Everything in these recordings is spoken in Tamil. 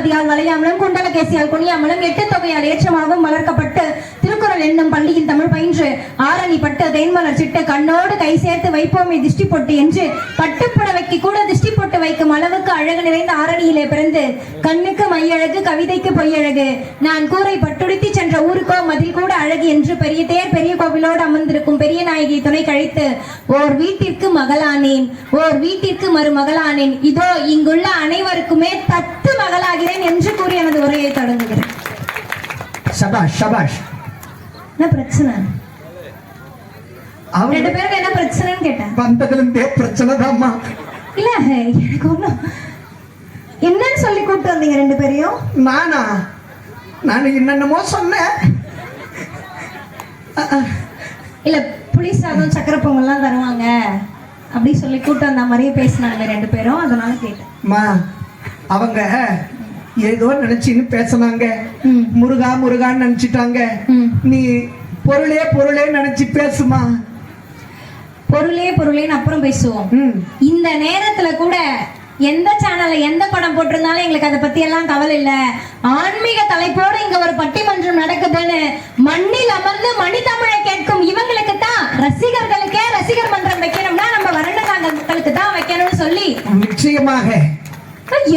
பதியால் வளையாமலும் குண்டலகேசியால் குனியாமலும் எட்டு தொகையால் ஏற்றமாகவும் வளர்க்கப்பட்டு திருக்குறள் என்னும் பள்ளியில் தமிழ் பயின்று ஆரணி பட்டு தேன்மலர் சிட்டு கண்ணோடு கை சேர்த்து வைப்போமே திஷ்டி பொட்டு என்று பட்டுப்புடவைக்கு கூட திஷ்டி பொட்டு வைக்கும் அளவுக்கு அழகு நிறைந்த ஆரணியிலே பிறந்து கண்ணுக்கு மையழகு கவிதைக்கு பொய்யழகு. நான் கூரை பட்டுடுத்தி சென்ற ஊருக்கோ மதில் கூட அழகு என்று பெரிய தேர் பெரிய கோவிலோடு அமர்ந்திருக்கும் பெரிய நாயகி துணை கழித்து ஓர் வீட்டிற்கு மகளானேன் ஓர் வீட்டிற்கு மருமகளானேன் இதோ இங்குள்ள அனைவருக்குமே தத்து மகளாகிறேன் என்று கூறி எனது உரையை தொடங்குகிறேன். சபாஷ் சபாஷ். என்ன பிரச்சனை? அவங்க ரெண்டு பேருக்கு என்ன பிரச்சனைன்னு கேட்டேன். வந்ததுல இருந்தே பிரச்சனை தான்மா இல்ல எனக்கு ஒண்ணும். என்னன்னு சொல்லி கூப்பிட்டு வந்தீங்க ரெண்டு பேரையும்? நானா? நான் என்னென்னமோ சொன்னேன். இல்ல புளி சாதம் சக்கரை பொங்கல்லாம் தருவாங்க. அப்படி சொல்லி கூப்பிட்டு வந்த மாதிரியே பேசினாங்க ரெண்டு பேரும். அதனால கேட்டேன். அவங்க ஏதோ நினைச்சின்னு பேசுனாங்க. முருகா முருகான்னு நினைச்சிட்டாங்க. நீ பொருளே பொருளே நினைச்சு பேசுமா? பொருளே பொருளேன்னு அப்புறம் பேசுவோம். ம். இந்த நேரத்துல கூட எந்த சேனல்ல எந்த படம் போட்டிருந்தாலும் எங்களுக்கு அதை பத்தி எல்லாம் கவலை இல்ல. ஆன்மீக தலைப்போடு இங்க ஒரு பட்டிமன்றம் நடக்குதுன்னு மண்ணில் அமர்ந்து மணித்தமிழை கேட்கும் இவங்களுக்கு தான் ரசிகர்களுக்கே ரசிகர் மன்றம் வைக்கணும்னா நம்ம வருடங்களுக்கு தான் வைக்கணும்னு சொல்லி நிச்சயமாக.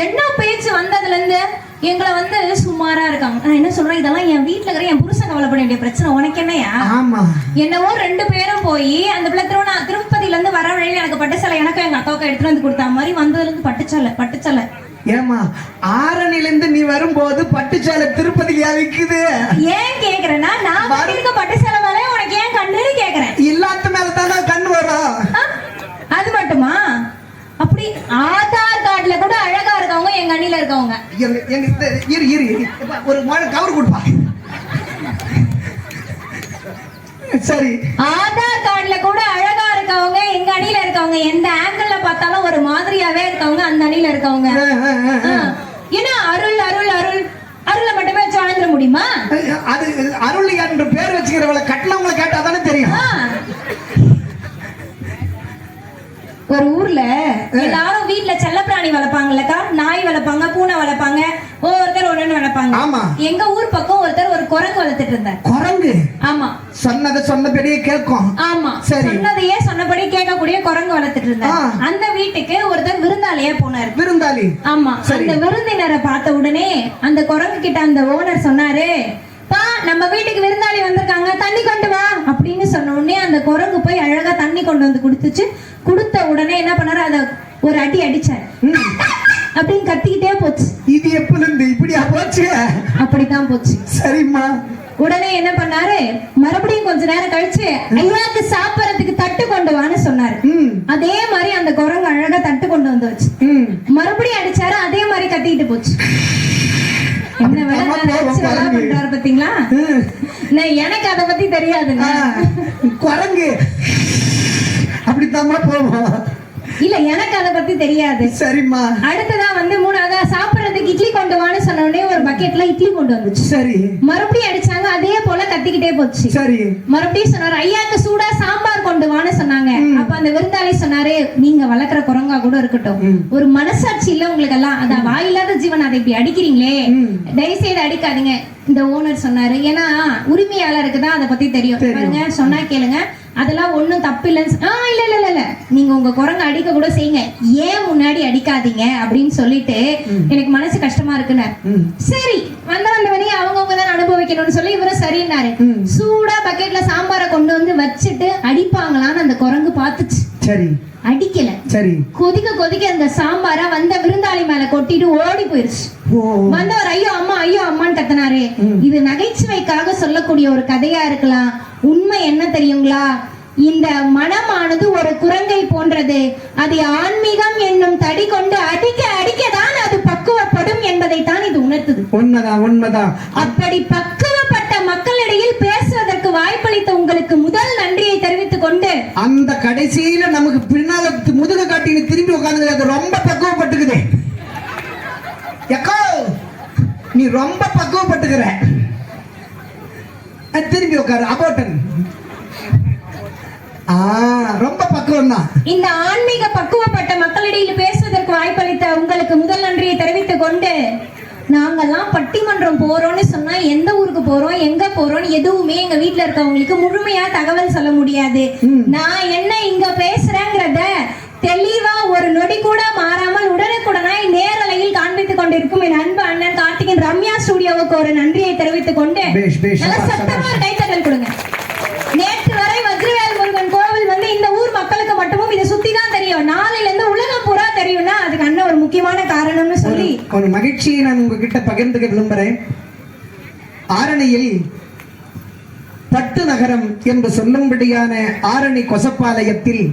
என்ன பேச்சு வந்ததுல இருந்து எங்களை வந்து சுமாரா இருக்காங்க? நான் என்ன சொல்றேன் இதெல்லாம் என் வீட்டுல இருக்கிற என் புருஷன் கவலைப்பட வேண்டிய பிரச்சனை உனக்கு என்னையா? ஆமா. என்னவோ ரெண்டு பேரும் போய் அந்த பிள்ளை திருவண்ணா திருப்பதியில இருந்து வர வழியில எனக்கு பட்டு சேலை எனக்கும் எங்க அக்காவுக்கும் எடுத்துட்டு வந்து கொடுத்தா மாதிரி வந்ததுல இருந்து பட்டு சேலை பட்டு சேலை ஏமா ஆரணில இருந்து நீ வரும்போது பட்டுச்சாலை திருப்பதியா விக்குது? ஏன் கேக்குறேன்னா நான் வரும். கட்டிருக்க பட்டு சேலை மேல உனக்கு ஏன் கண்ணுன்னு கேக்குறேன் இல்லாத மேல தானே கண் வரும் ஆ? அது மட்டுமா அப்படி ஆதார் கார்டுல கூட அழகா இருக்கவங்க எங்க அண்ணில இருக்கவங்க எங்க எங்க இரு இரு இரு. ஒரு மழை கவர் கொடுப்பா. சரி. ஆதார் கார்டுல கூட அழகா இருக்கவங்க எங்க அணியில இருக்கவங்க எந்த ஆங்கிள் பார்த்தாலும் ஒரு மாதிரியாவே இருக்கவங்க அந்த அணியில இருக்கவங்க. ஏன்னா அருள் அருள் அருள். அருளை மட்டுமே வச்சு வாழ்ந்துட முடியுமா? அது அருளியா என்ற பேர் வச்சுக்கிறவளை கட்டினவங்களை கேட்டா தானே தெரியும். ஒரு ஊர்ல எல்லாரும் வீட்ல செல்லப்பிராணி வளர்ப்பாங்கல்லக்கா? நாய் வளர்ப்பாங்க பூனை வளர்ப்பாங்க ஒவ்வொருத்தர் ஒண்ணு வளர்ப்பாங்க. ஆமா. எங்க ஊர் பக்கம் ஒருத்தர் ஒரு குரங்கு வளர்த்துட்டு இருந்தார். குரங்கு? ஆமா. சொன்னதை சொன்னபடியே கேட்கும். ஆமா. சரி. சொன்னதையே சொன்னபடி கேட்கக்கூடிய குரங்கு வளர்த்துட்டு இருந்தார். அந்த வீட்டுக்கு ஒருத்தர் விருந்தாளியா போனாரு. விருந்தாளி. ஆமா. அந்த விருந்தினரை பார்த்த உடனே அந்த குரங்கு கிட்ட அந்த ஓனர் சொன்னாரு பா நம்ம வீட்டுக்கு விருந்தாளி வந்திருக்காங்க தண்ணி கொண்டு வா. அப்படின்னு சொன்ன உடனே அந்த குரங்கு போய் அழகா தண்ணி கொண்டு வந்து கொடுத்துச்சு கொடுத்த உடனே என்ன பண்ணாரு? அத ஒரு அடி அடிச்சாரு. அப்படின்னு கத்திக்கிட்டே போச்சு. இது எப்ப இருந்து இப்படியா போச்சு? அப்படித்தான் போச்சு. சரிம்மா. உடனே என்ன பண்ணாரு? மறுபடியும் கொஞ்ச நேரம் கழிச்சு ஐயாக்கு சாப்பிடறதுக்கு தட்டு கொண்டு வான்னு சொன்னாரு. அதே மாதிரி அந்த குரங்கு அழகா தட்டு கொண்டு வந்து வச்சு. மறுபடியும் அடிச்சாரு அதே மாதிரி கத்திக்கிட்டு போச்சு. என்ன பாருங்க. பண்றாரு பாத்தீங்களா? எனக்கு அத பத்தி தெரியாதுங்க. குரங்கு. அப்படித்தாம்மா போவோம். இல்ல எனக்கு அத பத்தி தெரியாது. சரிம்மா. அடுத்ததா வந்து மூணாவதா சாப்பிடுறதுக்கு இட்லி கொண்டு வான்னு சொன்ன உடனே ஒரு பக்கெட்ல இட்லி கொண்டு வந்துச்சு. சரி. மறுபடியும் அடிச்சாங்க அதே போல கத்திக்கிட்டே போச்சு. சரி. மறுபடியும் சொன்னாரு ஐயாக்கு சூடா சாம்பார் கொண்டு வான்னு சொன்னாங்க. அப்ப அந்த விருந்தாளி சொன்னாரு நீங்க வளர்க்குற குரங்கா கூட இருக்கட்டும். ஒரு மனசாட்சி இல்ல உங்களுக்கு எல்லாம் அதான் வாயில்லாத ஜீவன் அதை இப்படி அடிக்கிறீங்களே. தயவு செய்து அடிக்காதீங்க. இந்த ஓனர் சொன்னாரு. ஏன்னா உரிமையாளருக்கு தான் அதை பத்தி தெரியும். தெரியும். பாருங்க சொன்னா கேளுங்க. அதெல்லாம் ஒண்ணும் தப்பு இல்லைன்னு ஆ இல்ல இல்ல இல்ல இல்ல. நீங்க உங்க குரங்க அடிக்க கூட செய்யுங்க. ஏன் முன்னாடி அடிக்காதீங்க அப்படின்னு சொல்லிட்டு எனக்கு மனசு கஷ்டமா இருக்குன்னு. சரி வந்த வந்த வழி அவங்கவுங்க தான் அனுபவிக்கணும்னு சொல்லி இவரும் சரின்னாரு. ம். சூடா பக்கெட்ல சாம்பாரை கொண்டு வந்து வச்சுட்டு அடிப்பாங்களான்னு அந்த குரங்கு பார்த்துச்சு. சரி. அடிக்கல. சரி. கொதிக்க கொதிக்க அந்த சாம்பாரை வந்த விருந்தாளி மேல கொட்டிட்டு ஓடி போயிருச்சு. வந்தவர் ஐயோ அம்மா ஐயோ அம்மான்னு கத்தினாரு. இது நகைச்சுவைக்காக சொல்லக்கூடிய ஒரு கதையா இருக்கலாம். உண்மை என்ன தெரியுங்களா? இந்த மனமானது ஒரு குரங்கை போன்றது. அது ஆன்மீகம் என்னும் தடி கொண்டு அடிக்க அடிக்க தான் அது பக்குவப்படும் என்பதை தான் இது உணர்த்துது. உண்மைதான் உண்மைதான். அப்படி பக்குவப்பட்ட மக்களிடையில் பேசுவதற்கு வாய்ப்பளித்த உங்களுக்கு முதல் நன்றியை தெரிவித்துக் கொண்டு அந்த கடைசியில நமக்கு பின்னால முதுக காட்டின்னு திரும்பி உட்காந்து ரொம்ப பக்குவப்பட்டுக்குது. எக்கோ நீ ரொம்ப பக்குவப்பட்டுக்கிற. திரும்பி உட்காரு அபோட்டன். ரொம்ப பக்குவம் தான் இந்த ஆன்மீக பக்குவப்பட்ட மக்களிடையில் பேசுவதற்கு வாய்ப்பளித்த உங்களுக்கு முதல் நன்றியை தெரிவித்துக் கொண்டு நாங்கெல்லாம் பட்டிமன்றம் போறோம்னு சொன்னா எந்த ஊருக்கு போறோம் எங்க போறோம் எதுவுமே எங்க வீட்ல இருக்கவங்களுக்கு முழுமையா தகவல் சொல்ல முடியாது. நான் என்ன இங்க பேசுறேங்கிறத தெளிவா ஒரு நொடி கூட மாறாமல் உடனுக்குடனாய் நேரலையில் காண்பித்துக் கொண்டிருக்கும் என் அன்பு அண்ணன் கார்த்திகன் ரம்யா ஸ்டுடியோவுக்கு ஒரு நன்றியை தெரிவித்துக் கொண்டு. நல்ல சத்தமா கைத்தட்டல் கொடுங்க. நேற்று வரை வஜ்ரவேல் முருகன் கோவில் வந்து இந்த ஊர் மக்களுக்கு மட்டுமும் இதை சுத்தி தான் தெரியும். நாளையில இருந்து உலகம் பூரா தெரியும்னா அதுக்கு அண்ணன் ஒரு முக்கியமான காரணம்னு சொல்லி. ஒரு மகிழ்ச்சியை நான் உங்ககிட்ட பகிர்ந்துக்க விரும்புகிறேன் ஆரணியில் பட்டு நகரம் என்று சொல்லும்படியான ஆரணி கொசப்பாளையத்தில்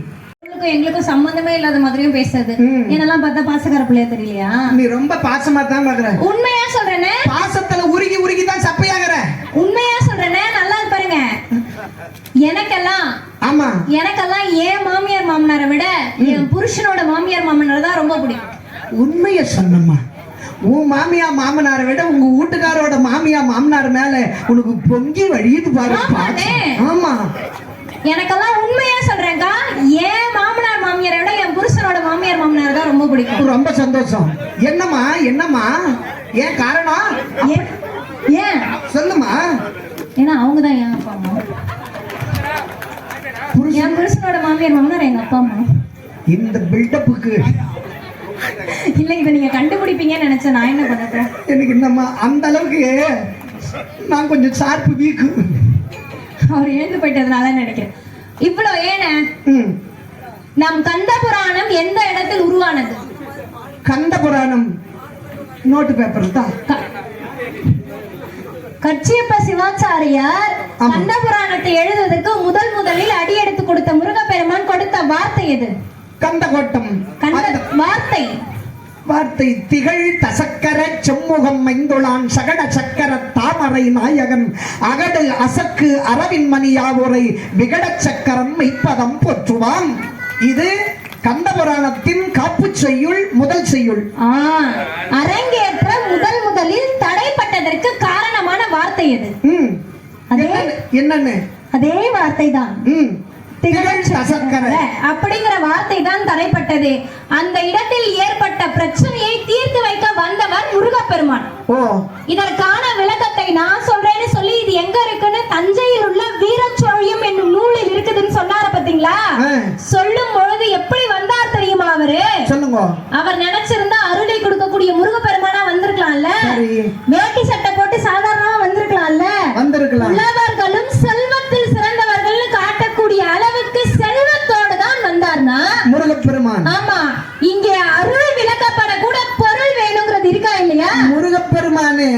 எங்களுக்கும் சம்பந்தமே இல்லாத மாதிரியும் பேசுறது. என்னெல்லாம் பார்த்தா பாசக்கார பிள்ளையா தெரியலையா? நீ ரொம்ப பாசமா தான் பாக்குற உண்மையா சொல்றேனே? பாசத்துல உருகி உருகி தான் சப்பையாகிற. உண்மையா சொல்றேனே நல்லா இருக்கு பாருங்க எனக்கெல்லாம் ஆமா. எனக்கெல்லாம் என் மாமியார் மாமனாரை விட என் புருஷனோட மாமியார் மாமனார் தான் ரொம்ப பிடிக்கும். உண்மைய சொன்னம்மா உன் மாமியா மாமனாரை விட உங்க வீட்டுக்காரோட மாமியா மாமனார் மேல உனக்கு பொங்கி வழியுது பாரு. ஆமா. எனக்கெல்லாம் உண்மையா சொல்றேன்க்கா என் மாமனார் மாமியாரை விட என் புருஷனோட மாமியார் மாமனார் தான் ரொம்ப பிடிக்கும். ரொம்ப சந்தோஷம். என்னம்மா என்னம்மா? ஏன் காரணம்? ஏன்? ஏன்? சொல்லுமா ஏன்னா அவங்க தான் என் அப்பா அம்மா என் புருஷனோட மாமியார் மாமனார் எங்க அப்பா அம்மா. இந்த பில்டப்புக்கு இல்ல இதை நீங்க கண்டுபிடிப்பீங்கன்னு நினைச்சேன். நான் என்ன பண்ணட்டும்? எனக்கு என்னம்மா அந்த அளவுக்கு நான் கொஞ்சம் ஷார்ப்பு வீக்கு அவர் எழுந்து போயிட்டதுனால நினைக்கிறேன். இவ்வளவு ஏன? ம். நம் கந்த புராணம் எந்த இடத்தில் உருவானது? கந்த புராணம் நோட்டு பேப்பர் தான். கச்சியப்ப சிவாச்சாரியார். கந்த புராணத்தை எழுதுவதற்கு முதல் முதலில் அடியெடுத்து கொடுத்த முருகப்பெருமான் கொடுத்த வார்த்தை எது? கந்த கோட்டம் கந்த அந்த வார்த்தை. வார்த்தை திகழ் தசக்கர செம்முகம் மைந்துளான் சகட சக்கர தாமரை நாயகன். அகடு அசக்கு அரவின் மணியாவுரை விகட சக்கரம் மெய்ப்பதம் போற்றுவான். இது கந்த புராணத்தின் காப்பு செய்யுள் முதல் செய்யுள். அரங்கேற்ற முதல் முதலில் தடைப்பட்டதற்கு வார்த்தை ம். அதே- என்னன்னு- அதே வார்த்தை தான் அப்படிங்கிற வார்த்தை தான் தடைப்பட்டது. அந்த இடத்தில் ஏற்பட்ட பிரச்சனையை தீர்த்து வைக்க வந்தவர் முருகப்பெருமான். இதற்கான விளக்கத்தை நான் சொல்றேன்னு சொல்லி இது எங்க இருக்குன்னு தஞ்சையில் உள்ள வீரச்சோழியம் என்னும் நூலில் இருக்குதுன்னு சொன்னார பாத்தீங்களா. சொல்லும் பொழுது எப்படி வந்தார் தெரியுமா அவரு? சொல்லுங்க. அவர் நினைச்சிருந்தா அருளை கொடுக்கக்கூடிய முருகப்பெருமானா வந்திருக்கலாம்ல? வேட்டி சட்டை போட்டு வந்திருக்கலாம்ல வந்திருக்கலாம் உழவர்களும் செல்வத்தில் சிறந்தவர்கள்னு காட்டக்கூடிய அளவுக்கு செல்வத்தோடு தான் வந்தார்னா? முருகப்பெருமான். ஆமா. இங்க அருள் விளக்கப்பட கூட பொருள் வேணுங்கிறது இருக்கா இல்லையா? முருகப்பெருமானு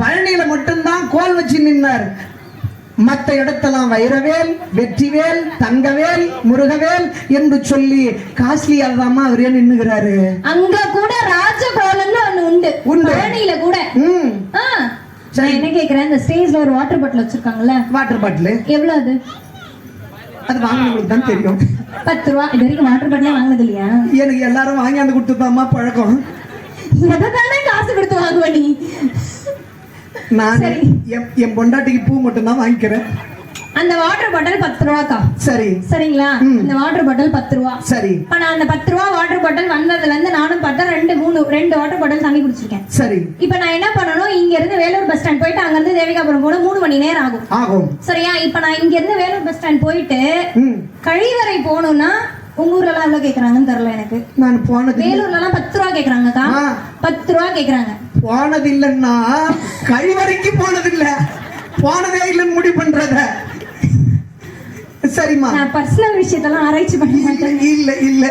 பழனியில மட்டும்தான் கோல் வச்சு நின்னார். மத்த இடத்தெல்லாம் வைரவேல் வெற்றிவேல் தங்கவேல் முருகவேல் என்று சொல்லி காஸ்ட்லியா தாமா அவரே நின்னுகிறாரு. அங்க கூட ராஜகோலம்னு ஒண்ணு உண்டு. உண்டு. கூட. நான் என்ன கேக்குறேன்? இந்த ஸ்டேஜ்ல ஒரு வாட்டர் பாட்டில் வச்சிருக்காங்கல்ல? வாட்டர் பாட்டில் எவ்வளவு அது? அது வாங்கினவங்களுக்கு தான் தெரியும். பத்து ரூபா. இது வரைக்கும் வாட்டர் பாட்டிலே வாங்கினது இல்லையா? எனக்கு எல்லாரும் வாங்கியாந்து கொடுத்துதாம்மா பழக்கம். எதை காசு கொடுத்து வாங்குவ நீ? நான். என் என் பொண்டாட்டிக்கு பூ மட்டும் தான் வாங்கிக்கிறேன். அந்த வாட்டர் பாட்டில் பத்து ரூபாக்கா. சரி. சரிங்களா. அந்த வாட்டர் பாட்டில் பத்து ரூபா. சரி. இப்ப நான் அந்த பத்து ரூபா வாட்டர் பாட்டில் வந்ததுல இருந்து நானும் பார்த்தா ரெண்டு மூணு ரெண்டு வாட்டர் பாட்டில் தண்ணி குடிச்சிருக்கேன். சரி. இப்ப நான் என்ன பண்ணணும்? இங்க இருந்து வேலூர் பஸ் ஸ்டாண்ட் போயிட்டு அங்க இருந்து தேவிகாபுரம் போன மூணு மணி நேரம் ஆகும். ஆகும். சரியா? இப்ப நான் இங்க இருந்து வேலூர் பஸ் ஸ்டாண்ட் போயிட்டு கழிவறை போகணும்னா உங்க ஊர்ல எல்லாம் எவ்வளவு கேக்குறாங்கன்னு தெரியல எனக்கு. நான் போனது வேலூர்ல எல்லாம் பத்து ரூபா கேக்குறாங்கக்கா. பத்து ரூபா கேக்குறாங்க. போனது இல்லைன்னா கழிவறைக்கு போனது இல்ல. போனதே இல்லைன்னு முடிவு பண்றத. சரிம்மா. நான் பர்சனல் விஷயத்தெல்லாம் ஆராய்ச்சி பண்ண மாட்டேன். இல்ல இல்ல.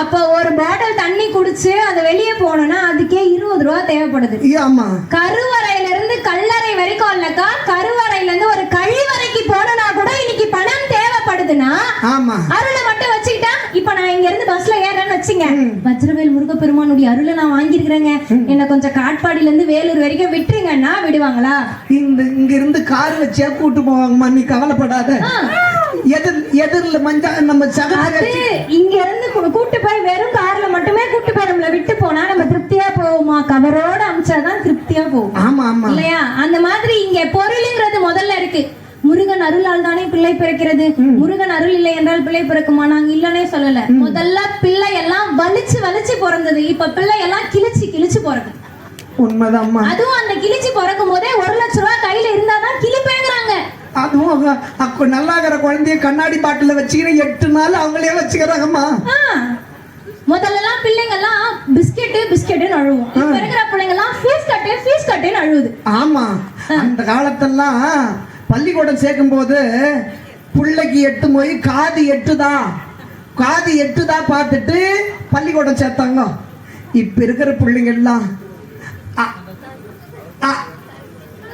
அப்ப ஒரு பாட்டில் தண்ணி குடிச்சு அது வெளியே போகணும்னா அதுக்கே இருபது ரூபா தேவைப்படுது. ஆமா. கருவறையில இருந்து கல்லறை வரைக்கும் இல்லக்கா கருவறையில இருந்து ஒரு கழிவறைக்கு போனா கூட இன்னைக்கு பணம் தேவைப்படுதுன்னா ஆமா. அருளை மட்டும் வச்சுக்கிட்டா இப்ப நான் இங்க இருந்து பஸ்ல ஏறேன்னு வச்சுங்க. வஜ்ரவேல் முருகப்பெருமானுடைய அருளை நான் வாங்கியிருக்கிறேங்க. என்ன கொஞ்சம் காட்பாடியில இருந்து வேலூர் வரைக்கும் விட்டுருங்கன்னா விடுவாங்களா? இந்த இங்க இருந்து கார் வச்சே கூட்டு போவாங்கம்மா நீ கவலைப்படாத. எதிர் எதிரில் மஞ்சா நம்ம அது சகத்து இங்க இருந்து கூட்டு போய் வெறும் கார்ல மட்டுமே கூட்டு போய் நம்மள விட்டு போனா நம்ம திருப்தியா போவோமா? கவரோட அமிச்சாதான் திருப்தியா போவோம். ஆமா ஆமா. இல்லையா? அந்த மாதிரி இங்க பொருளுங்கிறது முதல்ல இருக்கு. முருகன் அருளால் தானே பிள்ளை பிறக்கிறது. முருகன் அருள் இல்லை என்றால் பிள்ளை பிறக்குமா? நாங்க இல்லனே சொல்லல. முதல்ல பிள்ளை எல்லாம் வலிச்சு வலிச்சு பிறந்தது. இப்ப பிள்ளை எல்லாம் கிழிச்சு கிழிச்சு பிறக்குது. உண்மைதாம்மா அதுவும் அந்த கிழிச்சு பிறக்கும் போதே ஒரு லட்ச ரூபாய் கையில இருந்தாதான் கிழிப்பேங்கிறாங்க. அதுவும் அவங்க அக்கு நல்லாகிற குழந்தைய கண்ணாடி பாட்டில வச்சுக்கிற எட்டு நாள் அவங்களே வச்சுக்கிறாங்கம்மா. ஆ. முதல்ல எல்லாம் பிள்ளைங்க எல்லாம் பிஸ்கெட்டு பிஸ்கெட்டுன்னு அழுவும். இப்ப இருக்கிற பிள்ளைங்க எல்லாம் ஃபீஸ் கட்டு ஃபீஸ் கட்டுன்னு அழுவுது. ஆமா. அந்த காலத்தெல்லாம் பள்ளிக்கூடம் சேர்க்கும் போது பிள்ளைக்கு எட்டு போய் காது எட்டுதா? காது எட்டுதா பார்த்துட்டு பள்ளிக்கூடம் சேர்த்தாங்க. இப்ப இருக்கிற பிள்ளைங்க அ-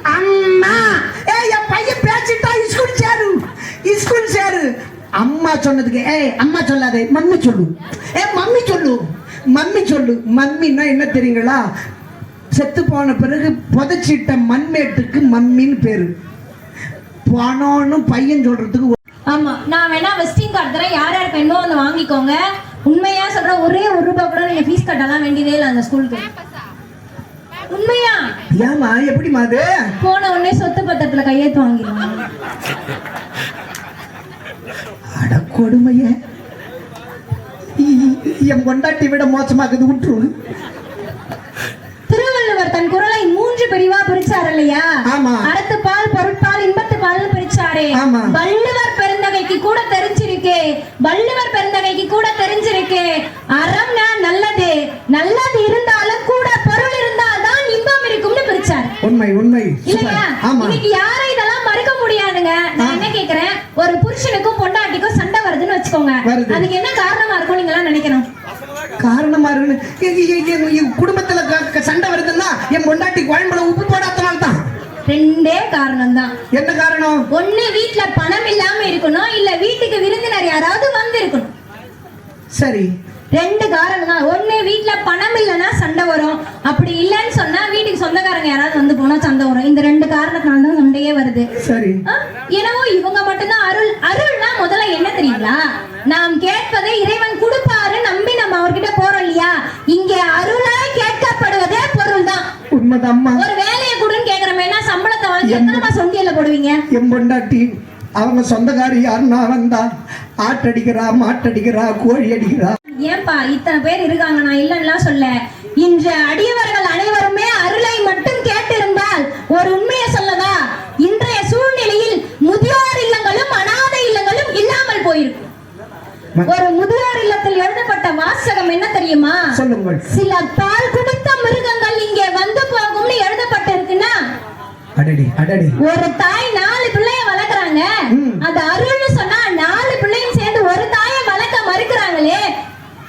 அம்மா என் பையன் பேசிட்டா ஸ்கூல் சேரு. ஸ்கூல் சேரு. அம்மா சொன்னதுக்கு ஏய் அம்மா சொல்லாதே மம்மி சொல்லு. ஏ மம்மி சொல்லு. மம்மி சொல்லு. மம்மின்னா என்ன தெரியுங்களா? செத்து போன பிறகு புதைச்சிட்ட மண்மேட்டுக்கு மம்மின்னு பேரு. பணம்னு பையன் சொல்றதுக்கு ஆமா நான் வேணா வெஸ்டிங் கார்டு தரேன். யார் யார் பெண்ணோ வந்து வாங்கிக்கோங்க. உண்மையா சொல்ற ஒரே ஒரு ரூபாய் கூட நீங்க ஃபீஸ் கட்டலாம். வேண்டியதே இல்லை அந்த ஸ்கூலுக்கு உண்மையா? ஏமா எப்படிமா அது? போன உடனே சொத்து பத்திரத்துல கையெழுத்து வாங்கிடுவாங்க அட கொடுமைய. என் கொண்டாட்டி விட மோசமாக்குது விட்டுரு திருவள்ளுவர் தன் குரலை மூன்று பிரிவா பிரிச்சார் இல்லையா? ஆமா. அறத்துப்பால் பொருட்பால் இன்பத்துப்பால் பிரிச்சாரே. ஆமா. வள்ளுவர் பெருந்தகைக்கு கூட தெரிஞ்சிருக்கே. வள்ளுவர் பெருந்தகைக்கு கூட தெரிஞ்சிருக்கே. அறம்னா நல்லது. நல்லது இருந்தாலும் கூட பொருள் பிரிச்சார் உண்மை உண்மை. இன்னைக்கு யாரும் இதெல்லாம் மறுக்க முடியாதுங்க. நான் என்ன கேக்குறேன்? ஒரு புருஷனுக்கும் பொண்டாட்டிக்கும் சண்டை வருதுன்னு வச்சுக்கோங்க. அதுக்கு என்ன காரணமா இருக்கும் நீங்க எல்லாம் நினைக்கணும். காரணமா இருக்கு குடும்பத்துல சண்டை வருதுன்னா என் கொண்டாட்டி குழம்புல உப்பு போடாதனால தான். ரெண்டே காரணம் தான் என்ன காரணம்? ஒண்ணு வீட்ல பணம் இல்லாம இருக்கணும் இல்ல வீட்டுக்கு விருந்தினர் யாராவது வந்து இருக்கணும் சரி. ரெண்டு காரணம் தான் ஒண்ணு வீட்ல பணம் இல்லைன்னா சண்டை வரும். அப்படி சொந்தக்காரங்க போனா சண்டை வரும் இந்த ரெண்டு காரணத்தினால தான் சண்டையே வருது. சரி. என்னவோ இவங்க மட்டும்தான் அருள். அருள்னா முதல்ல என்ன தெரியுங்களா? நாம் கேட்பதை இறைவன் கொடுப்பாரு நம்பி நம்ம அவர்கிட்ட போறோம் இல்லையா? இங்க அருளாய் கேட்கப்படுவதே பொருள் தான் உண்மைதாம்மா. ஒரு வேலையை கொடுன்னு கேக்குறமேனா சம்பளத்தை வாங்கி எத்தனை ஒண்டியல்ல போடுவீங்க? என் பொண்டாட்டி அவங்க சொந்தக்காரி யாருன்னா வந்தா ஆட்டடிக்கிறா மாட்டடிக்கிறா கோழி அடிக்கிறா. ஏன்பா இத்தனை பேர் இருக்காங்க நான் இல்லைன்னுலாம் சொல்ல. இன்று அடியவர்கள் அனைவருமே அருளை மட்டும் கேட்டிருந்தால் ஒரு உண்மையை சொல்லவா? இன்றைய சூழ்நிலையில் முதியோர் இல்லங்களும் அனாதை இல்லங்களும் இல்லாமல் போயிருக்கும் ஒரு முதியோர் இல்லத்தில் எழுதப்பட்ட வாசகம் என்ன தெரியுமா? சொல்லுங்கள். சில பால் குடித்த மிருகங்கள் இங்கே வந்து போகும்னு எழுதப்பட்டிருக்குன்னா? அடடி அடடி. ஒரு தாய் நாலு பிள்ளைய வளர்க்குறாங்க. ம். அந்த அருள்னு சொன்னா நாலு பிள்ளையும் சேர்ந்து ஒரு தாயை வளர்க்க மறுக்கிறாங்களே.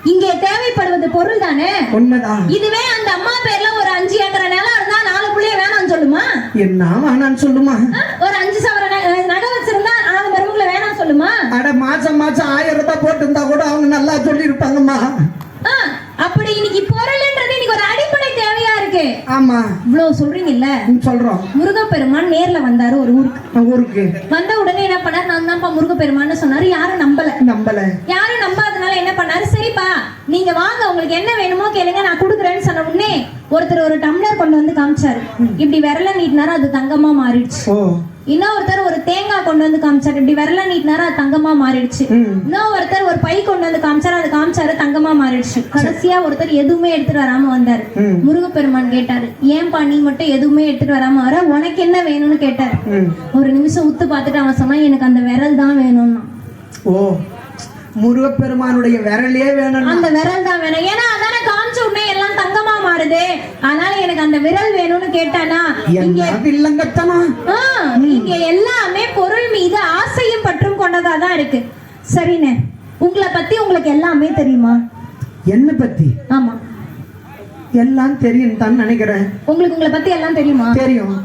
இங்கே தேவைப்படுவது பொருள் தானே? உண்மைதான். இதுவே அந்த அம்மா பேர்ல ஒரு அஞ்சு ஏக்கர் நிலம் இருந்தா நாலு பிள்ளைய வேணாம்னு சொல்லுமா என்ன வேணான்னு சொல்லுமா? ஒரு அஞ்சு சவர நகை வச்சிருந்தா நாலு மருமகளை வேணாம் சொல்லுமா அட மாசம் மாசம் ஆயிரம் ரூபாய் போட்டு இருந்தா கூட அவங்க நல்லா சொல்லியிருப்பாங்கம்மா அப்படி இன்னைக்கு அடிப்படை இருக்கு. ஆமா. இவ்வளவு சொல்றீங்கல்ல? சொல்றோம். முருகப்பெருமான் நேர்ல வந்தாரு ஒரு ஊருக்கு. ஊருக்கு. வந்த உடனே என்ன பண்ணாரு? நான் தான்ப்பா முருகப்பெருமான்னு சொன்னாரு. யாரும் நம்பல. நம்பல. யாரும் நம்பாதனால என்ன பண்ணாரு? சரிப்பா நீங்க வாங்க. உங்களுக்கு என்ன வேணுமோ கேளுங்க. நான் கொடுக்குறேன்னு சொன்ன உடனே ஒருத்தர் ஒரு டம்ளர் கொண்டு வந்து காமிச்சாரு. இப்படி விரல நீட்டினாரு. அது தங்கமா மாறிடுச்சு. இன்னொருத்தர் ஒரு தேங்காய் கொண்டு வந்து காமிச்சாரு. இப்படி விரல நீட்டினாரு அது தங்கமா மாறிடுச்சு. இன்னொருத்தர் ஒரு பை கொண்டு வந்து காமிச்சாரு அது காமிச்சாரு தங்கமா மாறிடுச்சு. கடைசியா ஒருத்தர் எதுவுமே எடுத்துட்டு வராம வந்தாரு. முருகப்பெருமான் கேட்டாரு ஏன்பா நீ மட்டும் எதுவுமே எடுத்துட்டு வராம வர? உனக்கு என்ன வேணும்னு கேட்டாரு. ஒரு நிமிஷம் உத்து பார்த்துட்டு அவன் சொன்னா எனக்கு அந்த விரல் தான் வேணும்னா. ஓ முருகப்பெருமானுடைய விரலே வேணும் அந்த விரல் தான் வேணும். ஏன்னா அதானே காமிச்ச உடனே எல்லாம் மாறுது அதனால எனக்கு அந்த விரல் வேணும்னு கேட்டானா? இங்க எல்லாமே பொருள் மீது ஆசையும் பற்றும் கொண்டதா தான் இருக்கு. சரிண்ணே உங்களை பத்தி உங்களுக்கு எல்லாமே தெரியுமா? என்ன பத்தி? ஆமா. எல்லாம் தெரியும் தான் நினைக்கிறேன். உங்களுக்கு உங்களை பத்தி எல்லாம் தெரியுமா? தெரியும்.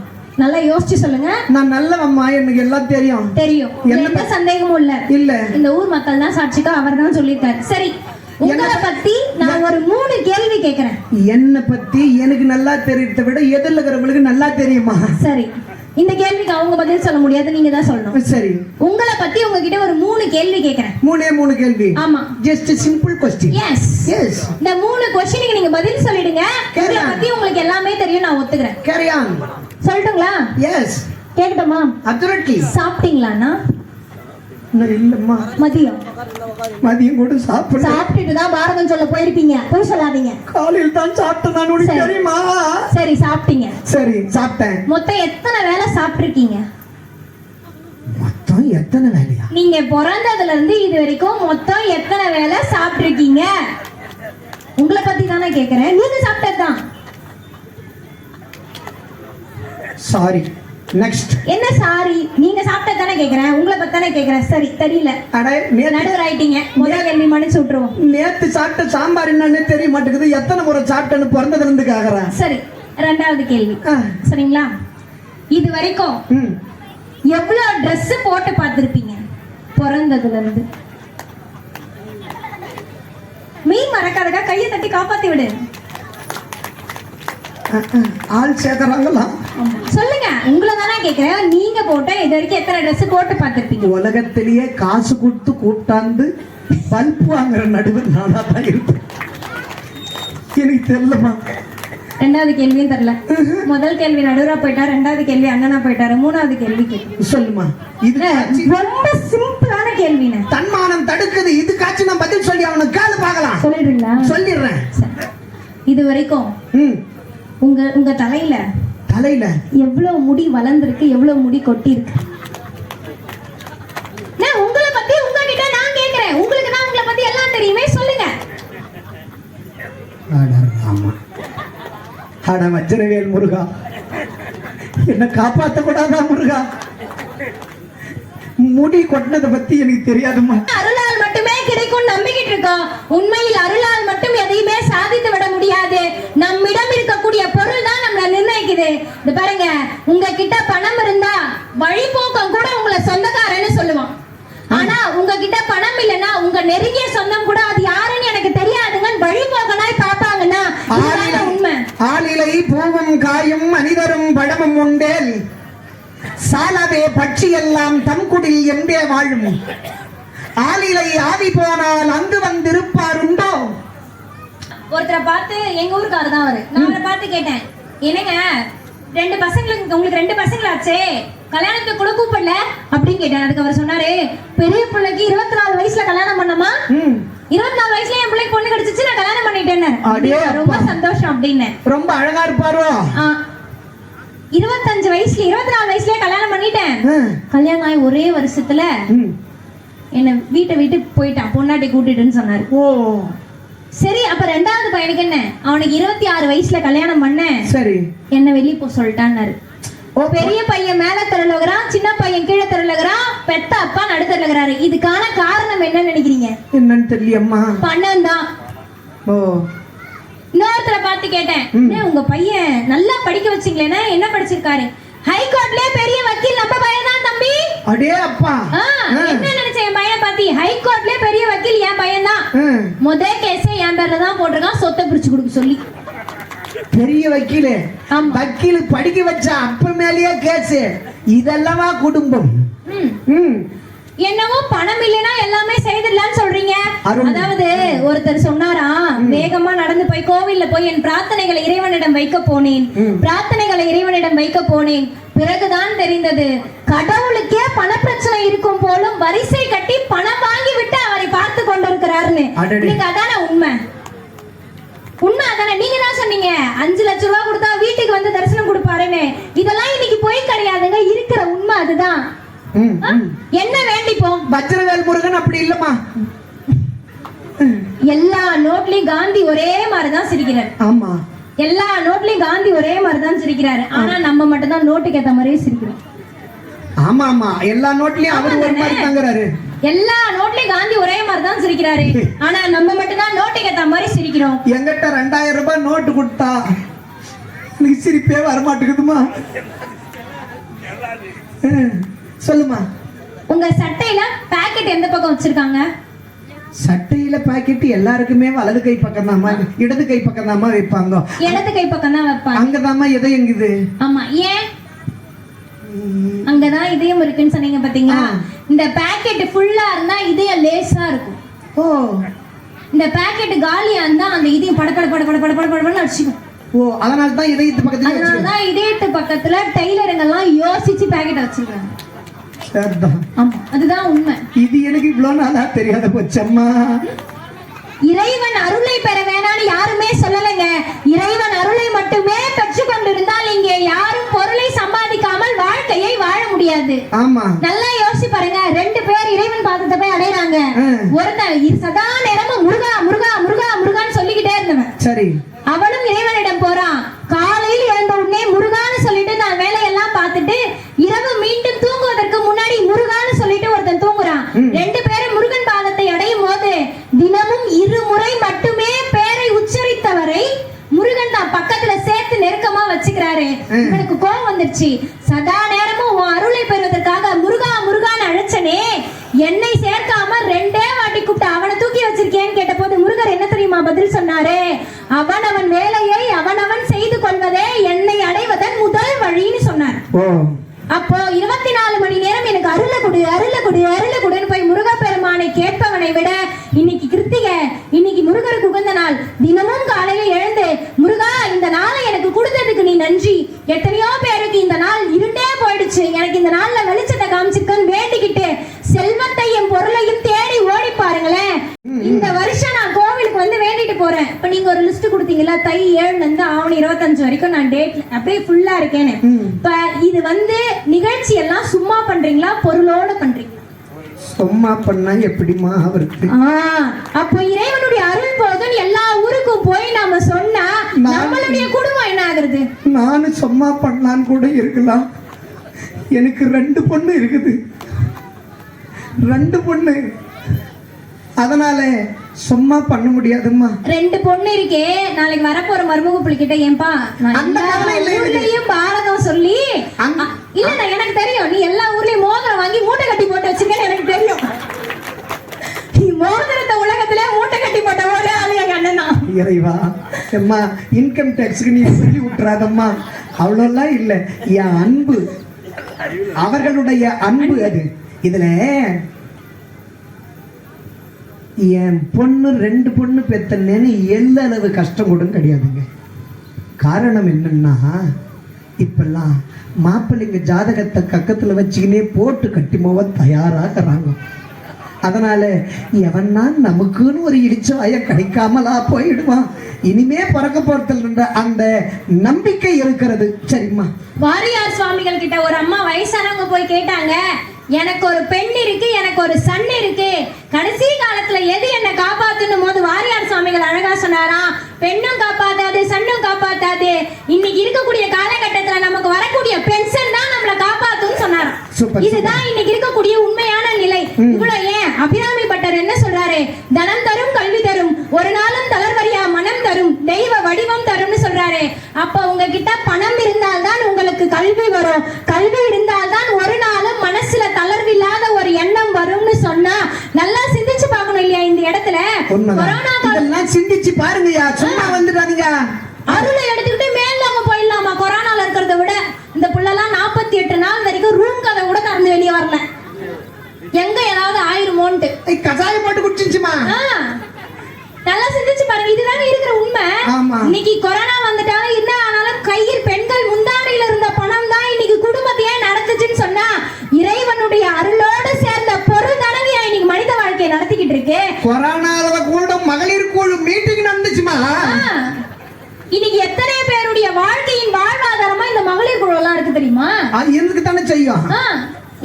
நல்லா யோசிச்சு சொல்லுங்க. நான் நல்லவம்மா எனக்கு எல்லாம் தெரியும். தெரியும். எந்த சந்தேகமும் இல்ல. இல்ல. இந்த ஊர் மக்கள் தான் சாட்சிக்கா அவர் தான் சொல்லியிருக்காரு. சரி. உங்களை பத்தி நான் ஒரு மூணு கேள்வி கேக்குறேன். என்னை பத்தி எனக்கு நல்லா தெரியறத விட எதிரில் இருக்கிறவங்களுக்கு நல்லா தெரியுமா? சரி. இந்த கேள்விக்கு அவங்க பதில் சொல்ல முடியாது நீங்க தான் சொல்லணும். சரி. உங்களை பத்தி உங்ககிட்ட ஒரு மூணு கேள்வி கேக்குறேன். மூணே மூணு கேள்வி. ஆமா. Just simple question yes yes இந்த மூணு கொஸ்டினுக்கு நீங்க பதில் சொல்லிடுங்க. உங்களை. பத்தி உங்களுக்கு எல்லாமே தெரியும் நான் ஒத்துக்கிறேன். கேரி ஆன் சொல்லட்டுங்களா? எஸ் கேட்கட்டுமா அத்துரட்லி சாப்பிட்டீங்களாண்ணா? இல்லம்மா. மதியம். மதியம் கூட சாப்பிடல சாப்பிட்டுட்டு தான் பாரதம் சொல்ல போயிருப்பீங்க. போய் சொல்லாதீங்க. காலையில் தான் சாப்பிட்டேன் நான் உனக்கு சரி. தெரியுமா? சரி சாப்பிட்டீங்க. சரி சாப்பிட்டேன். மொத்தம் எத்தனை வேளை சாப்பிட்டிருக்கீங்க? மொத்தம் எத்தனை வேலையா? நீங்க பிறந்ததுல இருந்து இது வரைக்கும் மொத்தம் எத்தனை வேளை சாப்பிட்டிருக்கீங்க? உங்களை பத்தி தானே கேக்குறேன். நீங்க சாப்பிட்டதுதான். சாரி நெக்ஸ்ட் என்ன சாரி? நீங்க சாப்பிட்டது தானே கேக்குறேன். உங்களை பத்தி தானே கேக்குறேன். சரி தெரியல. அட நடுவர் ஆயிட்டீங்க முதல் கேள்வி மன்னிச்சு விட்டுருவோம். நேத்து சாப்பிட்ட சாம்பார் என்னன்னு தெரிய மாட்டேங்குது. எத்தனை முறை சாப்பிட்டேன்னு பிறந்ததுல இருந்து கேக்குறேன். சரி ரெண்டாவது கேள்வி. சரிங்களா? இது வரைக்கும். எவ்வளவு Dress போட்டு பார்த்திருப்பீங்க? பிறந்ததுல இருந்து மீன் மறக்காதக்கா கையை தட்டி காப்பாத்தி விடு. ஆள் சேர்க்கறாங்களா. சொல்லுங்க. உங்களை தானே கேக்குறேன். நீங்க போட்ட இது வரைக்கும் எத்தனை Dress போட்டு பார்த்திருப்பீங்க? உலகத்திலேயே காசு கொடுத்து கூட்டாந்து பல்ப் வாங்குற நடுவர் நானா தான் இருப்பேன். எனக்கு தெரியலமா ரெண்டாவது கேள்வியும் தெரியல. முதல் கேள்வி நடுவரா போயிட்டா ரெண்டாவது கேள்வி அண்ணனா போயிட்டாரு மூணாவது கேள்வி சொல்லுமா இது ரொம்ப சிம்பிளான கேள்விண்ணே தன்மானம் தடுக்குது. இதுக்காச்சும் நான் பதில் சொல்லி அவனுக்கு கேளு பார்க்கலாம். சொல்லிடுறீங்களா? சொல்லிடுறேன். இது வரைக்கும் உங்க உங்க தலையில தலையில. எவ்வளவு முடி வளர்ந்திருக்கு எவ்வளவு முடி கொட்டி இருக்கு நான் உங்களை பத்தி உங்ககிட்ட நான் கேக்குறேன். உங்களுக்கு தான் உங்களை பத்தி எல்லாம் தெரியுமே சொல்லுங்க. அட வஜ்ரவேல் முருகா. என்ன காப்பாத்த கூடாதா முருகா? முடி கொட்டினதை பத்தி எனக்கு தெரியாதுமா அருளால் மட்டுமே கிடைக்கும் நம்பிக்கிட்டு இருக்கோம். உண்மையில் அருளால் மட்டும் எதையுமே சாதித்து விட முடியாது. நம்மிடம் இருக்கக்கூடிய பொருள் தான் நம்மள நிர்ணயிக்குது. இது பாருங்க உங்ககிட்ட பணம் இருந்தா வழிபோக்கம் கூட உங்களை சொந்தக்காரன்னு சொல்லுவான் ஆனா உங்ககிட்ட பணம் இல்லைன்னா உங்க நெருங்கிய சொந்தம் கூட அது யாருன்னு எனக்கு தெரியாதுங்கன்னு வழிபோக்கனாய் பாப்பாங்கன்னா உண்மை. ஆளிலை பூவும் காயும் மனிதரும் பழமும் உண்டேல். சாலவே பட்சி எல்லாம் தம்குடில் என்றே வாழும். ஆளிலை ஆவி போனால் அங்கு வந்திருப்பார் உண்டோ ஒருத்தரை பார்த்து எங்க ஊருக்காரர் தான் அவரு. நான் அவரை பார்த்து கேட்டேன். என்னங்க ரெண்டு பசங்களுக்கு உங்களுக்கு ரெண்டு பசங்களாச்சே? கல்யாணத்துக்கு கூட கூப்பிடல? அப்படின்னு கேட்டேன் அதுக்கு அவர் சொன்னாரு பெரிய பிள்ளைக்கு இருபத்தி நாலு வயசுல கல்யாணம் பண்ணமா இருபத்தி நாலு வயசுல என் பிள்ளைக்கு பொண்ணு கிடைச்சிச்சு நான் கல்யாணம் பண்ணிட்டேன்னு. அடே ரொம்ப. சந்தோஷம் அப்படின்னு. ரொம்ப அழகா இருப்பாரோ? இருபத்தஞ்சு வயசுல இருபத்தி நாலு வயசுலயே கல்யாணம் பண்ணிட்டேன். கல்யாணம் ஆகி ஒரே வருஷத்துல. என்ன வீட்டை விட்டு போயிட்டான். பொண்டாட்டி கூட்டிட்டுன்னு சொன்னாரு. ஓ. சரி அப்ப ரெண்டாவது பையனுக்கு என்ன? அவனுக்கு இருபத்தி ஆறு வயசுல கல்யாணம் பண்ணேன் சரி. என்ன வெளிய போ சொல்லிட்டான்னாரு. ஓ. பெரிய பையன் மேல தெருலகிறான் சின்ன பையன் கீழே தெருலகிறான் பெத்த அப்பா நடுத்தருலகிறாரு இதுக்கான காரணம் என்ன நினைக்கிறீங்க? என்னன்னு தெரியலையம்மா. பணம் தான் ஓ. இன்னொருத்தரை பார்த்து கேட்டேன். "அண்ணே, உங்க பையன் நல்லா படிக்க வச்சீங்களேன்னா என்ன படிச்சிருக்காரு? ஹைகோர்ட்லயே பெரிய வக்கீல் நம்ம பையன் தான் தம்பி. அடே அப்பா. என்ன நினைச்ச என் பையன் பாத்தி? ஹைகோர்ட்லயே பெரிய வக்கீல் என் பையன் தான். முத கேஸே என் பேர்ல தான் போட்டிருக்கான். சொத்தை பிரிச்சு கொடுக்க சொல்லி. பெரிய வக்கீலு. வக்கீல் படிக்க வச்ச அப்ப மேலேயே கேஸ் இதெல்லவா குடும்பம்? ம். ம். என்னவோ பணம் இல்லைன்னா எல்லாமே செய்திடலாம்னு சொல்றீங்க. அதாவது ஒருத்தர் போய் கோவில்ல போய் என் பிரார்த்தனைகளை இறைவனிடம் வைக்க போனேன். பிரார்த்தனைகளை இறைவனிடம் வைக்க போனேன். பிறகுதான் தெரிந்தது கடவுளுக்கே பணப்பிரச்சனை இருக்கும் போலும் வரிசை கட்டி பணம் வாங்கி விட்டு அவரை பார்த்து கொண்டிருக்கிறாருன்னு. இன்னைக்கு அதானே உண்மை? உண்மை அதானே? நீங்க தான் சொன்னீங்க? அஞ்சு லட்சம் ரூபாய் கொடுத்தா வீட்டுக்கு வந்து தரிசனம் கொடுப்பாருன்னு. இதெல்லாம் இன்னைக்கு போய் கிடையாதுங்க. இருக்கிற உண்மை அதுதான். என்ன வேண்டிப்போம்? வஜ்ரவேல் முருகன் அப்படி இல்லம்மா. எல்லா நோட்லயும் காந்தி ஒரே மாதிரி தான் சிரிக்கிறார். ஆமா. எல்லா நோட்லயும் காந்தி ஒரே மாதிரி தான் சிரிக்கிறாரு ஆனா நம்ம மட்டும் தான் நோட்டுக்கு ஏத்த மாதிரியே சிரிக்கிறோம். ஆமா ஆமா. எல்லா நோட்லயும் அவர் ஒரு மாதிரி தங்குறாரு எல்லா நோட்லயும் காந்தி ஒரே மாதிரி தான் சிரிக்கிறாரு. ஆனா நம்ம மட்டும் தான் நோட்டுக்கு ஏத்த மாதிரி சிரிக்கிறோம். எங்கிட்ட ரெண்டாயிரம் ரூபாய் நோட்டு கொடுத்தா எனக்கு சிரிப்பே வரமாட்டேங்குதுமா? சொல்லுமா. உங்க சட்டையில பாக்கெட் எந்த பக்கம் வச்சிருக்காங்க? சட்டையில பாக்கெட் எல்லாருக்குமே வலது கை பக்கம் தாமா இடது கை பக்கம் தாமா வைப்பாங்க. இடது கை பக்கம் தான் வைப்பாங்க. அங்கதாம்மா எதையுங்குது ஆமா ஏன்? அங்கதான் இதயம் இருக்குன்னு சொன்னீங்க பாத்தீங்களா. இந்த பாக்கெட் ஃபுல்லா இருந்தா இதயம் லேசா இருக்கும். ஓ. இந்த பாக்கெட் காலியா இருந்தா அந்த இதயம் பட பட பட பட பட பட படன்னு அடிச்சுக்கும். ஓ அதனால தான் இதயத்து பக்கத்துல வச்சுக்கோ அதனாலதான் இதயத்து பக்கத்துல டெய்லருங்க எல்லாம் யோசிச்சு பாக்கெட் வச்சிருக்காங்க. அதுதான் உண்மை. இது எனக்கு இவ்வளவு நாளா தெரியாத போச்சம்மா. இறைவன் அருளை பெற வேணாம்னு யாருமே சொல்லலைங்க. இறைவன் அருளை மட்டுமே பெற்று கொண்டிருந்தால் இங்கே யாரும் பொருளை சம்பாதிக்காமல் வாழ்க்கையை வாழ முடியாது. ஆமா. நல்லா யோசிச்சு பாருங்க. ரெண்டு பேர் இறைவன் பாதத்தை போய் அடையறாங்க. ஒருத்தன் சதா நேரமும் முருகா முருகா முருகா முருகான்னு சொல்லிக்கிட்டே இருந்தவன். சரி. அவளும் இறைவனிடம் போறான். வருஷம் நான் கோவிலுக்கு வந்து வேண்டிட்டு போறேன். இப்ப நீங்க ஒரு லிஸ்ட் கொடுத்தீங்களா தை ஏழுல இருந்து ஆவணி இருபத்தஞ்சு வரைக்கும் நான் டேட் அப்படியே ஃபுல்லா இருக்கேன்னு. இப்ப இது வந்து நிகழ்ச்சி எல்லாம் சும்மா பண்றீங்களா? பொருளோட பண்றீங்களா? சும்மா பண்ணா எப்படிமா அவருக்கு? அப்போ இறைவனுடைய அருள் போதும். எல்லா ஊருக்கும் போய் நாம சொன்னா நம்மளுடைய குடும்பம் என்ன ஆகுறது? நானும் சும்மா பண்ணலான்னு கூட இருக்கலாம். எனக்கு ரெண்டு பொண்ணு இருக்குது. ரெண்டு பொண்ணு. அதனால சும்மா பண்ண முடியாதும்மா. ரெண்டு பொண்ணு இருக்கே. நாளைக்கு வரப்போற மருமக புள்ளிக்கிட்ட ஏன்பா. ஊர்லயும் பாரதம் சொல்லி இல்ல எனக்கு தெரியும். நீ எல்லா ஊர்லயும் மோதிரம் வாங்கி மூட்டை கட்டி போட்டு வச்சிருக்கேன்னு எனக்கு தெரியும். நீ மோதிரத்தை உலகத்திலே மூட்டை கட்டி போட்ட ஒரே ஆளு எங்க அண்ணன் தான் இறைவா அம்மா இன்கம் டேக்ஸ்க்கு நீ சொல்லி விட்டுறாதம்மா. அவ்வளோலாம் இல்லை. என் அன்பு அவர்களுடைய அன்பு அது. இதுல என் பொண்ணு ரெண்டு பொண்ணு பெத்தனேன்னு எல்லளவு கஷ்டம் கூட கிடையாதுங்க. காரணம் என்னன்னா இப்பெல்லாம் மாப்பிள்ளைங்க ஜாதகத்தை கக்கத்தில் வச்சுக்கினே போட்டு கட்டி போக தயாராகிறாங்க. அதனால எவன்னா நமக்குன்னு ஒரு இடிச்சவாய கிடைக்காமலா போயிடுவான். இனிமே பிறக்க போறதுல அந்த நம்பிக்கை இருக்கிறது. சரிம்மா. வாரியார் சுவாமிகள் கிட்ட ஒரு அம்மா வயசானவங்க போய் கேட்டாங்க. எனக்கு ஒரு பெண் இருக்கு எனக்கு ஒரு சன் இருக்கு. கடைசி காலத்துல எது என்ன காப்பாத்துனும் போது வாரியார் சுவாமிகள் அழகா சொன்னாராம் பெண்ணும் காப்பாத்தாது சன்னும் காப்பாத்தாது. இன்னைக்கு இருக்கக்கூடிய காலகட்டத்துல நமக்கு வரக்கூடிய பென்ஷன் தான் நம்மளை காப்பாத்துன்னு சொன்னாராம். இதுதான் இன்னைக்கு இருக்கக்கூடிய உண்மையான நிலை. இவ்வளவு ஏன் அபிராமி பட்டர் என்ன சொல்றாரு? தனம் தரும் கல்வி தரும். ஒரு நாளும் தளர்வரியா மனம் தரும். தெய்வ வடிவம் தரும்னு சொல்றாரு. அப்ப உங்ககிட்ட பணம் இருந்தால்தான் உங்களுக்கு கல்வி வரும். கல்வி இருந்தால்தான் ஒரு நாளும் மனசுல தளர்வில்லாத ஒரு எண்ணம் வரும்னு சொன்னா நல்லா சிந்திச்சு பார்க்கணும் இல்லையா இந்த இடத்துல உண்மைதான் கொரோனா கால இதெல்லாம் சிந்திச்சு பாருங்கய்யா. சும்மா வந்துடாதீங்க. அருளை எடுத்துக்கிட்டு மேல்நாங்க போயிடலாமா? கொரோனால இருக்கிறத விட இந்த புள்ளலாம் நாற்பத்தி எட்டு நாள் வரைக்கும் ரூம் கதை கூட திறந்து வெளியே வரல. எங்க ஏதாவது ஆயிருமோன்ட்டு. கசாயம் போட்டு குடிச்சிச்சுமா நல்லா சிந்திச்சு பாருங்க. இதுதானே இருக்கிற உண்மை. இன்னைக்கு கொரோனா வந்துட்டாலும் என்ன ஆனாலும் கையில் பெண்கள் முந்தானையில இருந்த பணம் தான் இன்னைக்கு குடும்பத்தையே நடத்துச்சுன்னு சொன்னா இறைவனுடைய அருளோடு வாழ்க்கையை நடத்திக்கிட்டு இருக்கு. கொரோனால கூட மகளிர் குழு மீட்டிங் நடந்துச்சுமா? இன்னைக்கு எத்தனை பேருடைய வாழ்க்கையின் வாழ்வாதாரமா இந்த மகளிர் குழு எல்லாம் இருக்கு தெரியுமா? அது எதுக்கு தானே செய்யும்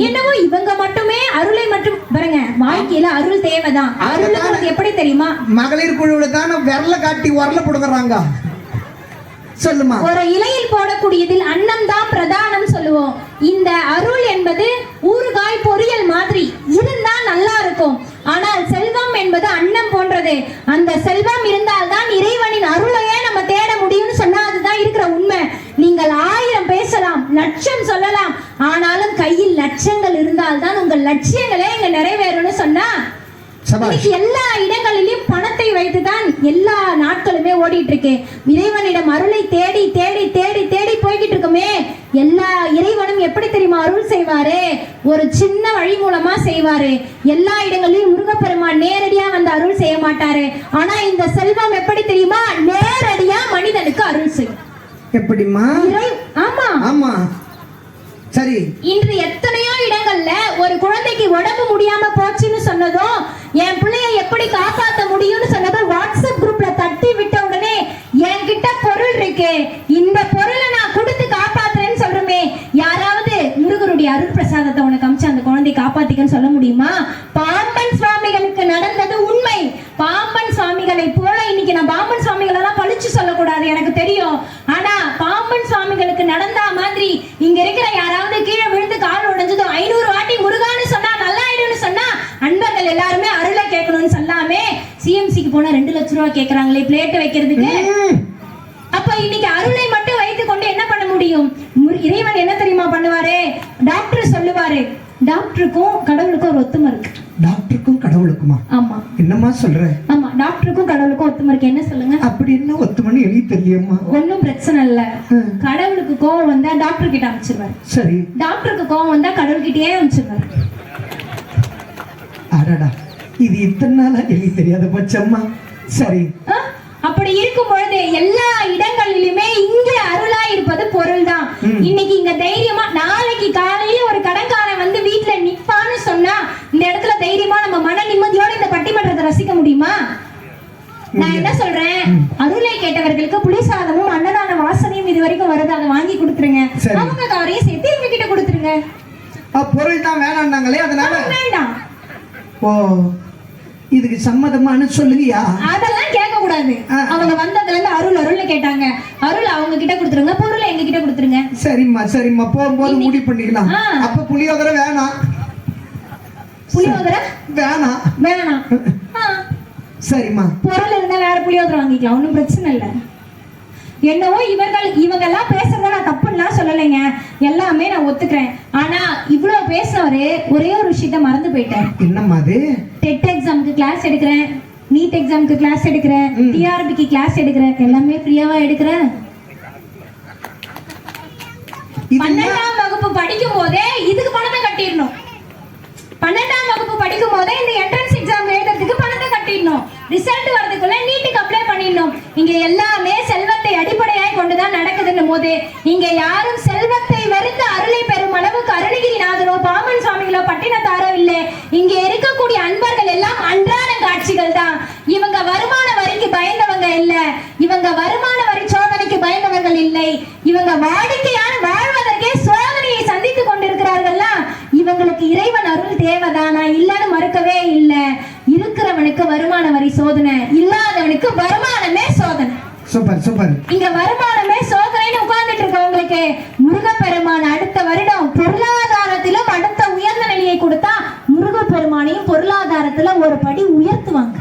என்னவோ இவங்க மட்டுமே அருளை மட்டும் பாருங்க வாழ்க்கையில அருள் தேவைதான். அருள் உங்களுக்கு எப்படி தெரியுமா? மகளிர் குழுவில் தானே விரல காட்டி உரல புடுங்குறாங்க சொல்லுமா. ஒரு இலையில் போடக்கூடியதில் அன்னம் தான் பிரதானம் சொல்லுவோம். இந்த அருள் என்பது ஊறுகாய் பொரியல் மாதிரி. இருந்தா நல்லா இருக்கும். ஆனால் செல்வம் என்பது அன்னம் போன்றது. அந்த செல்வம் இருந்தால்தான் இறைவனின் அருளையே நம்ம தேட முடியும்னு சொன்னா அதுதான் இருக்கிற உண்மை. நீங்கள் ஆயிரம் பேசலாம் லட்சம் சொல்லலாம். ஆனாலும் கையில் லட்சங்கள் இருந்தால்தான் உங்கள் லட்சியங்களே இங்க நிறைவேறும்னு சொன்னா இன்னைக்கு எல்லா இடங்களிலும் பணத்தை வைத்துதான் எல்லா நாட்களுமே ஓடிட்டு இருக்கு இறைவனிடம் அருளை தேடி தேடி தேடி தேடி போய்கிட்டு இருக்குமே எல்லா இறைவனும் எப்படி தெரியுமா அருள் செய்வாரு? ஒரு சின்ன வழி மூலமா செய்வாரு. எல்லா இடங்களிலும் முருகப்பெருமான் நேரடியா வந்து அருள் செய்ய மாட்டாரு. ஆனா இந்த செல்வம் எப்படி தெரியுமா? நேரடியா மனிதனுக்கு அருள் செய்யும். எப்படிம்மா? இறை ஆமா. ஆமா. சரி. இன்று எத்தனையோ இடங்கள்ல ஒரு குழந்தைக்கு உடம்பு முடியாம போச்சுன்னு சொன்னதும் என் பிள்ளைய எப்படி காப்பாத்த முடியும்னு சொன்னதும் வாட்ஸ்அப் குரூப்ல தட்டி விட்ட உடனே என்கிட்ட பொருள் இருக்கு இந்த பொருளை நான் கொடுத்து காப்பாத்துறேன்னு சொல்றோமே யாராவது முருகருடைய என்னுடைய அருள் பிரசாதத்தை உனக்கு அமிச்சு அந்த குழந்தையை காப்பாத்திக்கன்னு சொல்ல முடியுமா பாம்பன் சுவாமிகளுக்கு நடந்தது உண்மை பாம்பன் சுவாமிகளை போல இன்னைக்கு நான் பாம்பன் சுவாமிகளை எல்லாம் பழிச்சு சொல்லக்கூடாது எனக்கு தெரியும் ஆனா பாம்பன் சுவாமிகளுக்கு நடந்தா மாதிரி இங்க இருக்கிற யாராவது கீழே விழுந்து கால் உடைஞ்சதும் ஐநூறு வாட்டி முருகான்னு சொன்னா நல்லா ஆயிடும்னு சொன்னா அன்பர்கள் எல்லாருமே அருளை கேட்கணும்னு சொல்லாமே சிஎம்சிக்கு போனா ரெண்டு லட்ச ரூபா கேக்குறாங்களே பிளேட் வைக்கிறதுக்கு ம். அப்ப இன்னைக்கு அருளை மட்டும் வைத்துக் கொண்டு என்ன பண்ண முடியும் முரு- இறைவன் என்ன தெரியுமா பண்ணுவாரு டாக்டர் சொல்லுவாரு டாக்டருக்கும் கடவுளுக்கும் ஒரு ஒத்துமை இருக்கு டாக்டருக்கும் கடவுளுக்குமா ஆமா என்னம்மா சொல்ற? ஆமா டாக்டருக்கும் கடவுளுக்கும் ஒத்துமை இருக்கு. என்ன சொல்லுங்க? அப்படி என்ன ஒத்துமணி எழுதி தெரியம்மா ஒண்ணும் பிரச்சனை இல்ல. கடவுளுக்கு கோவம் வந்தா டாக்டர் கிட்ட அனுப்பிச்சிருவாரு. சரி. டாக்டருக்கு கோவம் வந்தா கடவுள்கிட்டயே அனுப்பிச்சிருவாரு. அடடா. இது இத்தனை நாளா எழுதி தெரியாத பச்சம்மா. சரி? அப்படி இருக்கும் பொழுது எல்லா இடங்களிலுமே இங்க அருளா இருப்பது பொருள் தான் இன்னைக்கு இங்க தைரியமா நாளைக்கு காலையில ஒரு கடன்காரன் வந்து வீட்டுல நிப்பான்னு சொன்னா இந்த இடத்துல தைரியமா நம்ம மன நிம்மதியோட இந்த பட்டிமன்றத்தை ரசிக்க முடியுமா? நான் என்ன சொல்றேன்? அருளை கேட்டவர்களுக்கு புளி சாதமும் அன்னதான வாசனையும் இது வரைக்கும் வருது. அதை வாங்கி கொடுத்துருங்க. அவங்க கவரையும் சேர்த்து இவங்க கிட்ட கொடுத்துருங்க. பொருள் தான் வேணாம்னாங்களே அதனால? வேண்டாம். ஓ இதுக்கு சம்மதமானு சொல்லுவியா? அதெல்லாம் கேட்க கூடாது. அவங்க வந்ததுல இருந்து அருள் அருள்னு கேட்டாங்க. அருள் அவங்க கிட்ட கொடுத்துருங்க. பொருளை எங்க கிட்ட கொடுத்துருங்க. சரிம்மா சரிம்மா. போகும்போது முடிவு பண்ணிக்கலாம். அப்ப புளியோதரை வேணாம். புளியோதரை? வேணாம். வேணாம். ஆ, சரிம்மா. பொருள் இருந்தா வேற புளியோதரை வாங்கிக்கலாம். ஒன்றும் பிரச்சனை இல்லை. என்னவோ இவர்கள் இவங்க எல்லாம் பேசுறத நான் தப்புலாம் சொல்லலைங்க. எல்லாமே நான் ஒத்துக்கிறேன். ஆனா இவ்வளவு பேசினவரு ஒரே ஒரு விஷயத்த மறந்து போயிட்டார். என்னம்மா அது? டெட் எக்ஸாமுக்கு கிளாஸ் எடுக்கிறேன். நீட் எக்ஸாமுக்கு கிளாஸ் எடுக்கிறேன். டிஆர்பிக்கு கிளாஸ் எடுக்கிறேன். எல்லாமே ஃப்ரீயாவா எடுக்கிறேன். பன்னெண்டாம் வகுப்பு படிக்கும் போதே இதுக்கு பணத்தை கட்டிடணும். பன்னெண்டாம் வகுப்பு படிக்கும் போதே இந்த என்ட்ரன்ஸ் எக்ஸாம் எழுதுறதுக்கு பணத்தை கட்டிடணும். ரிசல்ட் வரதுக்குள்ள நீட்டுக்கு அப்ளை பண்ணிடணும். இங்க எல்லாமே செல்வத்தை அடிப்படையாய் கொண்டுதான் நடக்குதுன்னு போது இங்க யாரும் செல்வத்தை வெறுத்து அருளை பெறும் அளவுக்கு அருணகிரிநாதரோ பாமன் சுவாமிகளோ பட்டினத்தாரோ இல்லை. இங்க இருக்கக்கூடிய அன்பர்கள் எல்லாம் அன்றாட காட்சிகள் தான். இவங்க வருமான வரிக்கு பயந்தவங்க இல்ல. இவங்க வருமான வரி சோதனைக்கு பயந்தவர்கள் இல்லை. இவங்க வாடிக்கையான வாழ்வதற்கே சோதனை கொண்டிருக்கிறார்கள்ல இவங்களுக்கு இறைவன் அருள் தேவைதானா இல்லன்னு மறுக்கவே இல்ல. இருக்கிறவனுக்கு வருமான வரி சோதனை இல்லாதவனுக்கு வருமானமே சோதனை. Super super. இங்க வருமானமே சோதனைன்னு உட்கார்ந்துட்டு இருக்கவங்களுக்கு முருகப்பெருமான் அடுத்த வருடம் பொருளாதாரத்திலும் அடுத்த உயர்ந்த நிலையை கொடுத்தா முருகப்பெருமானையும் பொருளாதாரத்துல ஒரு படி உயர்த்துவாங்க.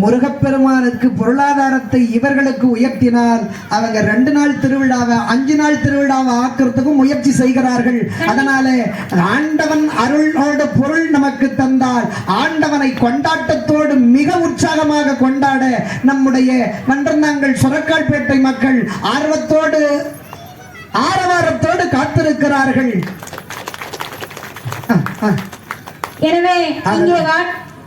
முருகப்பெருமானுக்கு பொருளாதாரத்தை இவர்களுக்கு உயர்த்தினால் அவங்க ரெண்டு நாள் திருவிழாவை அஞ்சு நாள் திருவிழாவை ஆக்குறதுக்கும் முயற்சி செய்கிறார்கள். அதனால ஆண்டவன் அருளோடு பொருள் நமக்கு தந்தால் ஆண்டவனை கொண்டாட்டத்தோடு மிக உற்சாகமாக கொண்டாட நம்முடைய மன்றந்தாங்கள் சுரக்கால்பேட்டை மக்கள் ஆர்வத்தோடு ஆரவாரத்தோடு காத்திருக்கிறார்கள். எனவே இங்கே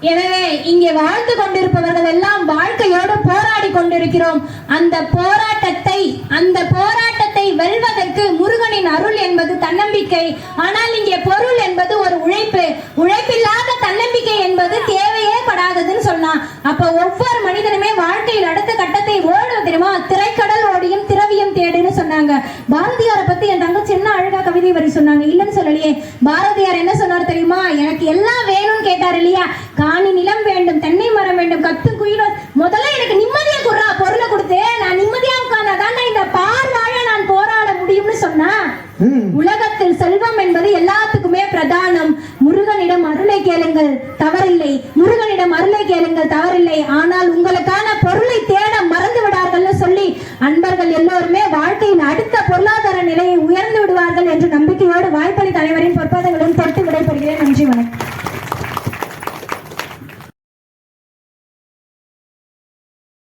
எனவே இங்கே வாழ்ந்து கொண்டிருப்பவர்கள் எல்லாம் வாழ்க்கையோடு போராடி கொண்டிருக்கிறோம். அந்த போராட்டத்தை அந்த போராட்டத்தை வெல்வதற்கு முருகனின் அருள் என்பது தன்னம்பிக்கை. ஆனால் இங்கே பொருள் என்பது ஒரு உழைப்பு. உழைப்பில்லாத தன்னம்பிக்கை என்பது தேவையே படாததுன்னு சொன்னான். அப்ப ஒவ்வொரு மனிதனுமே வாழ்க்கையில் அடுத்த கட்டத்தை ஓடும் தெரியுமா? திரைக்கடல் திரவியம் தேடுன்னு சொன்னாங்க. பாரதியாரை பத்தி என் தங்கச்சி என்ன அழகா கவிதை வரி சொன்னாங்க. இல்லைன்னு சொல்லலையே. பாரதியார் என்ன சொன்னார் தெரியுமா? எனக்கு எல்லாம் வேணும்னு கேட்டார் இல்லையா? காணி நிலம் வேண்டும் தென்னை மரம் வேண்டும் கத்து குயிலோ. முதல்ல எனக்கு நிம்மதியா குடுறா பொருளை கொடுத்து. நான் நிம்மதியா உட்கார்ந்தாதான் இந்த பார் வாழ நான் போராட முடியும்னு சொன்னா? உலகத்தில் செல்வம் என்பது எல்லாத்துக்குமே பிரதானம். முருகனிடம் அருளை கேளுங்கள் தவறில்லை. முருகனிடம் அருளை கேளுங்கள் தவறில்லை. ஆனால் உங்களுக்கான பொருளை தேட மறந்து சொல்லி அன்பர்கள் எல்லோருமே வாழ்க்கையின் அடுத்த பொருளாதார நிலையை உயர்ந்து விடுவார்கள் என்று நம்பிக்கையோடு வாய்ப்பளி தலைவரின் பொறுப்பாளர்